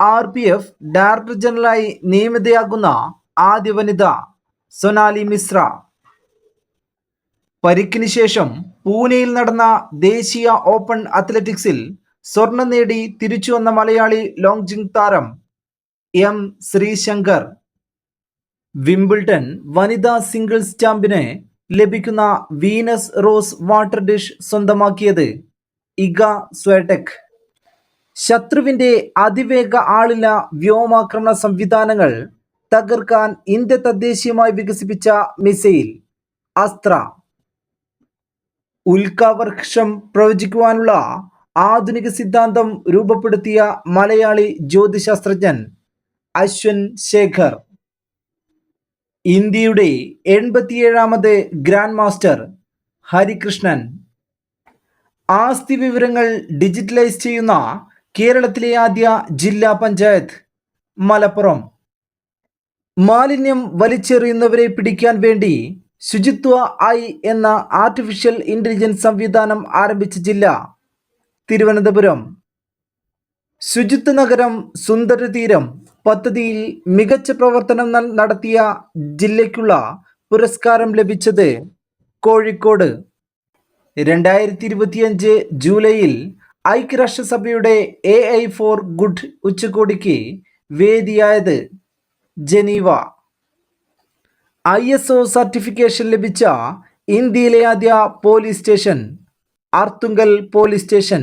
R P F director ജനറലായി നിയമിതയാകുന്ന ആദ്യ വനിത സൊനാലി മിശ്ര. പരിക്കിന് ശേഷം പൂനെയിൽ നടന്ന ദേശീയ ഓപ്പൺ അത്ലറ്റിക്സിൽ സ്വർണം നേടി തിരിച്ചു വന്ന മലയാളി ലോങ് ജിങ് താരം എം ശ്രീശങ്കർ. വിംബിൾട്ടൺ വനിതാ സിംഗിൾസ് ചാമ്പ്യന് ലഭിക്കുന്ന വീനസ് റോസ് വാട്ടർ ഡിഷ് സ്വന്തമാക്കിയത് ഇഗ സ്വേടെക് ശത്രുവിന്റെ അതിവേഗ ആളില വ്യോമാക്രമണ സംവിധാനങ്ങൾ തകർക്കാൻ ഇന്ത്യ തദ്ദേശീയമായി വികസിപ്പിച്ച മിസൈൽ. അസ്ത്ര. ഉൽക്കാവർഷം പ്രവചിക്കുവാനുള്ള ആധുനിക സിദ്ധാന്തം രൂപപ്പെടുത്തിയ മലയാളി ജ്യോതിശാസ്ത്രജ്ഞൻ അശ്വൻ ശേഖർ. ഇന്ത്യയുടെ എൺപത്തിയേഴാമത് ഗ്രാൻഡ് മാസ്റ്റർ ഹരികൃഷ്ണൻ. ആസ്തി വിവരങ്ങൾ ഡിജിറ്റലൈസ് ചെയ്യുന്ന കേരളത്തിലെ ആദ്യ ജില്ലാ പഞ്ചായത്ത് മലപ്പുറം. മാലിന്യം വലിച്ചെറിയുന്നവരെ പിടിക്കാൻ വേണ്ടി ശുചിത്വ ഐ എന്ന ആർട്ടിഫിഷ്യൽ ഇന്റലിജൻസ് സംവിധാനം ആരംഭിച്ച ജില്ല തിരുവനന്തപുരം. ശുചിത്വ നഗരം സുന്ദര തീരം പദ്ധതിയിൽ മികച്ച പ്രവർത്തനം നടത്തിയ ജില്ലയ്ക്കുള്ള പുരസ്കാരം ലഭിച്ചത് കോഴിക്കോട്. രണ്ടായിരത്തി ഇരുപത്തിയഞ്ച് ജൂലൈയിൽ ഐക്യരാഷ്ട്രസഭയുടെ എ ഐ ഫോർ ഗുഡ് ഉച്ചകോടിക്ക് വേദിയായത് Geneva. I S O certification ലഭിച്ച ഇന്ത്യയിലെ ആദ്യ police station Arthunkal police station.